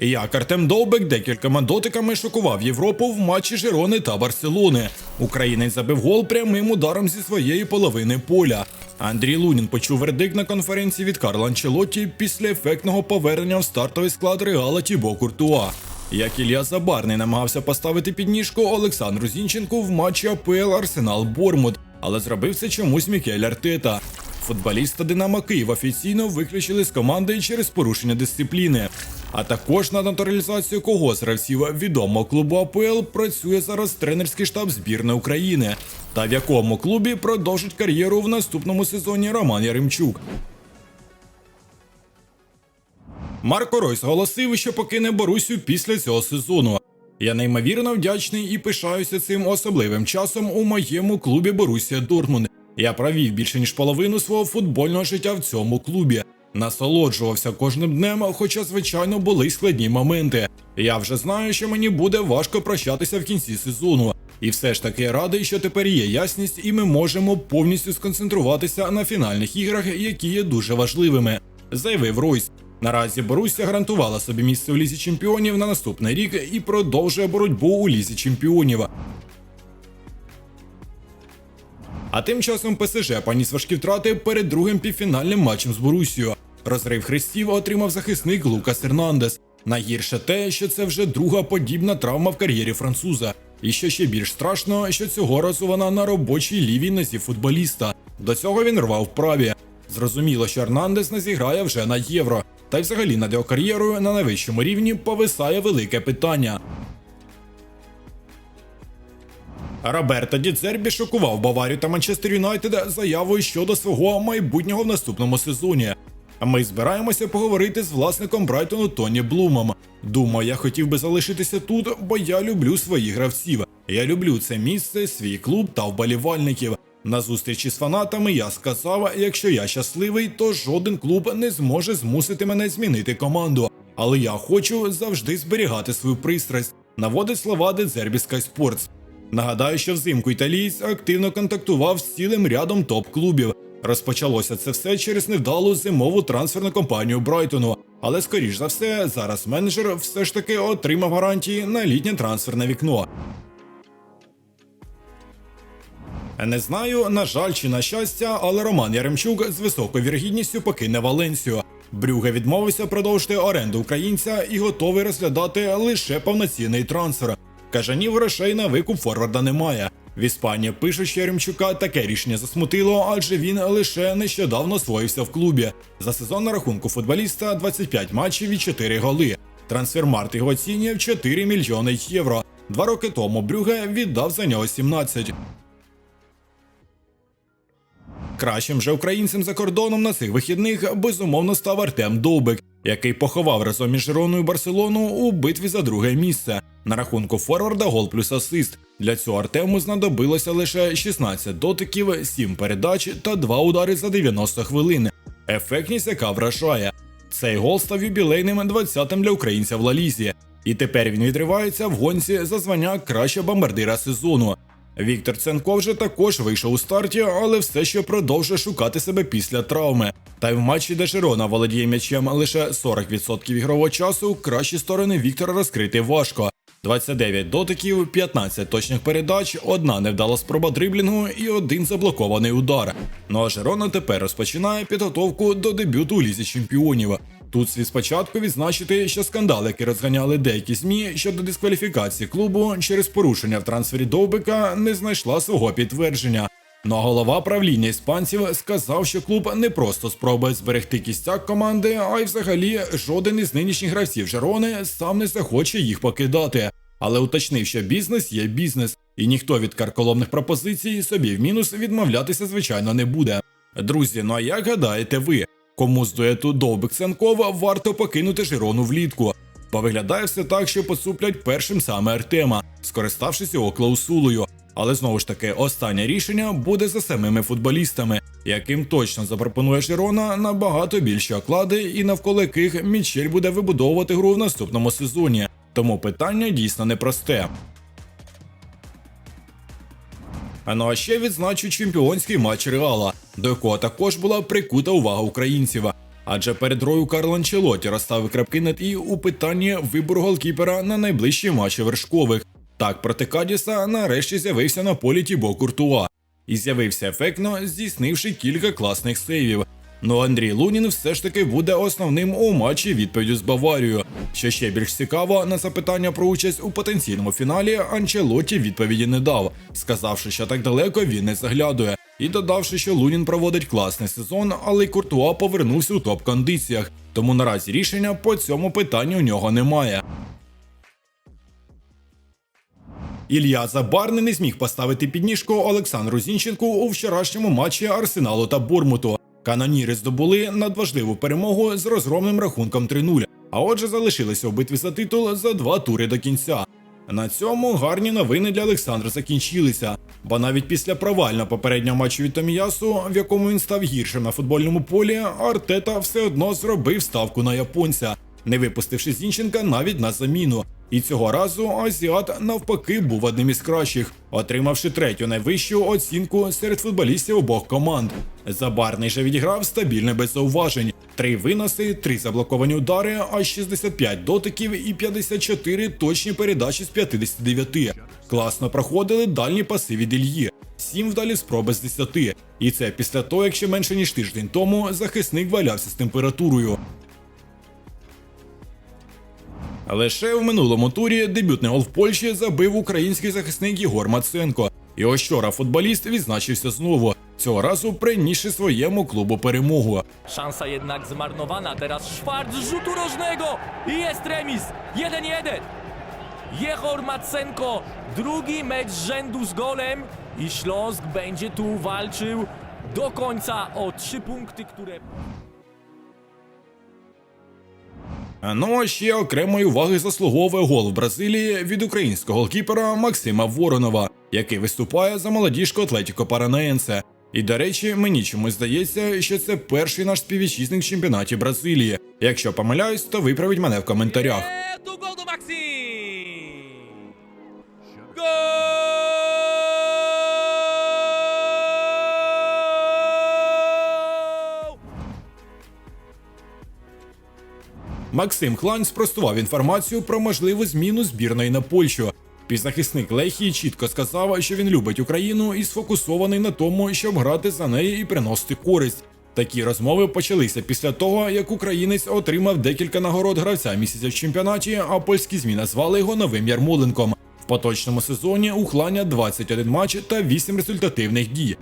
Як Артем Довбек декількома дотиками шокував Європу в матчі Жирони та Барселони. Українець забив гол прямим ударом зі своєї половини поля. Андрій Лунін почув вердикт на конференції від Карла Анчелотті після ефектного повернення в стартовий склад Реала Тібо Куртуа. Як Ілля Забарний намагався поставити підніжку Олександру Зінченку в матчі АПЛ Арсенал Бормут, але зробив це чомусь Мікель Артета. Футболіста Динамо Київ офіційно виключили з команди через порушення дисципліни. А також над натуралізацією кого з гравців відомого клубу АПЛ працює зараз тренерський штаб збірної України, та в якому клубі продовжить кар'єру в наступному сезоні Роман Яремчук. Марко Ройс оголосив, що покине Борусю після цього сезону. Я неймовірно вдячний і пишаюся цим особливим часом у моєму клубі Борусія Дортмунд. Я провів більше ніж половину свого футбольного життя в цьому клубі. Насолоджувався кожним днем, хоча, звичайно, були й складні моменти. Я вже знаю, що мені буде важко прощатися в кінці сезону. І все ж таки радий, що тепер є ясність, і ми можемо повністю сконцентруватися на фінальних іграх, які є дуже важливими, заявив Ройс. Наразі Боруся гарантувала собі місце у лізі чемпіонів на наступний рік і продовжує боротьбу у лізі чемпіонів. А тим часом ПСЖ поніс важкі втрати перед другим півфінальним матчем з Борусією. Розрив хрестів отримав захисник Лукас Ернандес. Найгірше те, що це вже друга подібна травма в кар'єрі француза. І що ще більш страшно, що цього разу вона на робочій лівій нозі футболіста. До цього він рвав праві. Зрозуміло, що Ернандес не зіграє вже на євро. Та й взагалі над його кар'єрою на найвищому рівні повисає велике питання. Роберто Діцербі шокував Баварію та Манчестер Юнайтед заявою щодо свого майбутнього в наступному сезоні. Ми збираємося поговорити з власником Брайтону Тоні Блумом. Думаю, я хотів би залишитися тут, бо я люблю своїх гравців. Я люблю це місце, свій клуб та вболівальників. На зустрічі з фанатами я сказав, якщо я щасливий, то жоден клуб не зможе змусити мене змінити команду. Але я хочу завжди зберігати свою пристрасть. Наводить слова Sky Sports. Нагадаю, що взимку італієць активно контактував з цілим рядом топ-клубів. Розпочалося це все через невдалу зимову трансферну кампанію Брайтону. Але скоріш за все, зараз менеджер все ж таки отримав гарантії на літнє трансферне вікно. Не знаю, на жаль чи на щастя, але Роман Яремчук з високою вірогідністю покине Валенсію. Брюге відмовився продовжити оренду українця і готовий розглядати лише повноцінний трансфер. Кажанів грошей на викуп форварда немає. В Іспанії пишуть, що Яремчука таке рішення засмутило, адже він лише нещодавно освоївся в клубі. За сезон на рахунку футболіста 25 матчів і 4 голи. Трансфермарт його оцінює в 4 мільйони євро. Два роки тому Брюге віддав за нього 17. Кращим же українцем за кордоном на цих вихідних безумовно став Артем Довбик, який поховав разом із Жироною Барселону у битві за друге місце. На рахунку форварда гол плюс асист. Для цього Артему знадобилося лише 16 дотиків, 7 передач та 2 удари за 90 хвилин. Ефектність, яка вражає. Цей гол став юбілейним 20-м для українця в Лалізі. І тепер він відривається в гонці за звання кращого бомбардира сезону. Віктор Ценко вже також вийшов у старті, але все ще продовжує шукати себе після травми. Та й в матчі, де Жирона володіє м'ячем лише 40% ігрового часу, кращі сторони Віктора розкрити важко. 29 дотиків, 15 точних передач, одна невдала спроба дриблінгу і один заблокований удар. Ну а Жирона тепер розпочинає підготовку до дебюту у лізі чемпіонів. Тут слід спочатку відзначити, що скандал, який розганяли деякі змі щодо дискваліфікації клубу через порушення в трансфері Довбика, не знайшла свого підтвердження. Ну а голова правління іспанців сказав, що клуб не просто спробує зберегти кістяк команди, а й взагалі жоден із нинішніх гравців Жерони сам не захоче їх покидати. Але уточнив, що бізнес є бізнес, і ніхто від карколомних пропозицій собі в мінус відмовлятися, звичайно, не буде. Друзі, ну а як гадаєте ви, кому з дуету Довбик Сенкова варто покинути Жирону влітку? Повиглядає все так, що поцуплять першим саме Артема, скориставшись його клаусулою. Але знову ж таки, останнє рішення буде за самими футболістами, яким точно запропонує Жирона набагато більші оклади, і навколо яких Мічель буде вибудовувати гру в наступному сезоні. Тому питання дійсно непросте. Ну а ще відзначу чемпіонський матч Реала, до якого також була прикута увага українців. Адже перед грою Карло Анчелоті розставив крапки над і у питанні вибору голкіпера на найближчі матчі вершкових. Так проти Кадіса нарешті з'явився на полі Тібо Куртуа і з'явився ефектно, здійснивши кілька класних сейвів. Ну Андрій Лунін все ж таки буде основним у матчі відповіддю з Баварією. Що ще більш цікаво, на запитання про участь у потенційному фіналі Анчелоті відповіді не дав, сказавши, що так далеко він не заглядує, і додавши, що Лунін проводить класний сезон, але й Куртуа повернувся у топ-кондиціях. Тому наразі рішення по цьому питанню у нього немає. Ілля Забарний не зміг поставити підніжку Олександру Зінченку у вчорашньому матчі Арсеналу та Бурмуту. Каноніри здобули надважливу перемогу з розгромним рахунком 3-0, а отже залишилися у битві за титул за два тури до кінця. На цьому гарні новини для Олександра закінчилися, бо навіть після провального попереднього матчу від Томіясу, в якому він став гіршим на футбольному полі, Артета все одно зробив ставку на японця, не випустивши Зінченка навіть на заміну. І цього разу Азіат навпаки був одним із кращих, отримавши третю найвищу оцінку серед футболістів обох команд. Забарний же відіграв стабільно без зауважень: три виноси, три заблоковані удари, а 65 дотиків і 54 точні передачі з 59. Класно проходили дальні паси від Ільї. Сім вдалі спроби з 10. І це після того, як ще менше ніж тиждень тому захисник валявся з температурою. Лише в минулому турі дебютний гол в Польщі забив український захисник Єгор Маценко. І ось вчора футболіст відзначився знову, цього разу принісши своєму клубу перемогу. Szansa jednak zmarnowana. Teraz Szwarc z rzutu rożnego i jest remis. 1-1. Jehor Macenko. Mecz z rzędu z golem i Śląsk będzie tu walczył do końca o trzy punkty, które... Ну а ще окремої уваги заслуговує гол в Бразилії від українського голкіпера Максима Воронова, який виступає за молодіжку Атлетіко Паранаєнсе. І до речі, мені чомусь здається, що це перший наш співвітчизник в чемпіонаті Бразилії. Якщо помиляюсь, то виправіть мене в коментарях. Максим Хлань спростував інформацію про можливу зміну збірної на Польщу. Півзахисник Лехії чітко сказав, що він любить Україну і сфокусований на тому, щоб грати за неї і приносити користь. Такі розмови почалися після того, як українець отримав декілька нагород гравця місяця в чемпіонаті, а польські ЗМІ назвали його новим Ярмоленком. В поточному сезоні у Хланя 21 матч та 8 результативних дій.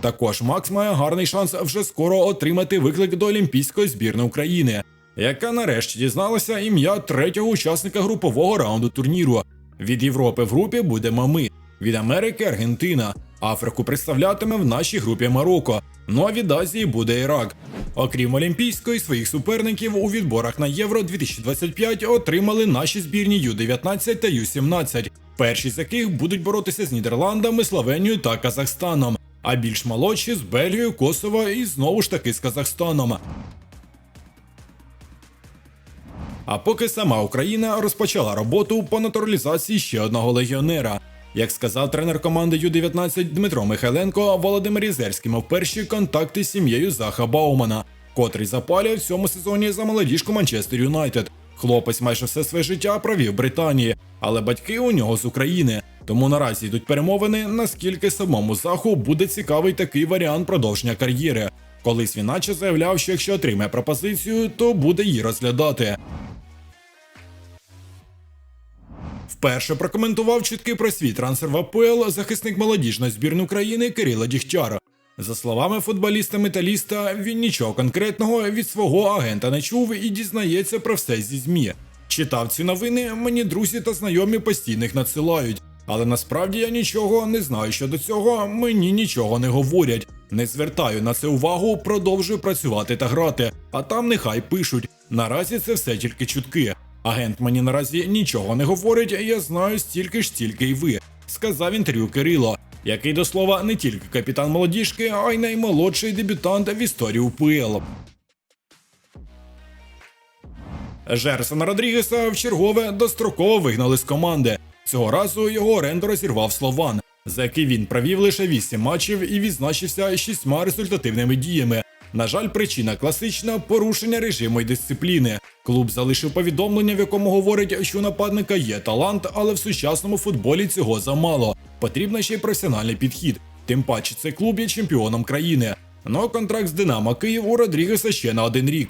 Також Макс має гарний шанс вже скоро отримати виклик до Олімпійської збірної України, яка нарешті дізналася ім'я третього учасника групового раунду турніру. Від Європи в групі будемо ми, від Америки Аргентина. Африку представлятиме в нашій групі Марокко. Ну а від Азії буде Ірак. Окрім Олімпійської, своїх суперників у відборах на Євро 2025 отримали наші збірні Ю-19 та Ю-17, перші з яких будуть боротися з Нідерландами, Словенією та Казахстаном а більш молодші з Бельгією, Косово і знову ж таки з Казахстаном. А поки сама Україна розпочала роботу по натуралізації ще одного легіонера. Як сказав тренер команди Ю-19 Дмитро Михайленко, Володимир Єзерський мав перші контакти з сім'єю Заха Баумана, котрий запалює в цьому сезоні за молодіжку Манчестер Юнайтед. Хлопець майже все своє життя провів в Британії, але батьки у нього з України. Тому наразі йдуть перемовини, наскільки самому Заху буде цікавий такий варіант продовження кар'єри. Колись він наче заявляв, що якщо отримає пропозицію, то буде її розглядати. Вперше прокоментував чутки про свій трансфер в АПЛ захисник молодіжної збірної України Кирило Дігтяр. За словами футболіста металіста, він нічого конкретного від свого агента не чув і дізнається про все зі ЗМІ. Читав ці новини, мені друзі та знайомі постійно їх надсилають. Але насправді я нічого не знаю щодо цього, мені нічого не говорять. Не звертаю на це увагу, продовжую працювати та грати, а там нехай пишуть. Наразі це все тільки чутки. Агент мені наразі нічого не говорить, я знаю стільки ж, стільки й ви, сказав інтерв'ю Кирило, який до слова не тільки капітан молодіжки, а й наймолодший дебютант в історії УПЛ. Жерсона Родрігеса в чергове достроково вигнали з команди. Цього разу його оренду розірвав Слован. за який він провів лише 8 матчів і відзначився шістьма результативними діями. На жаль, причина класична порушення режиму і дисципліни. Клуб залишив повідомлення, в якому говорить, що у нападника є талант, але в сучасному футболі цього замало. Потрібен ще й професіональний підхід. Тим паче цей клуб є чемпіоном країни. Ну контракт з Динамо Київ у Родрігеса ще на один рік.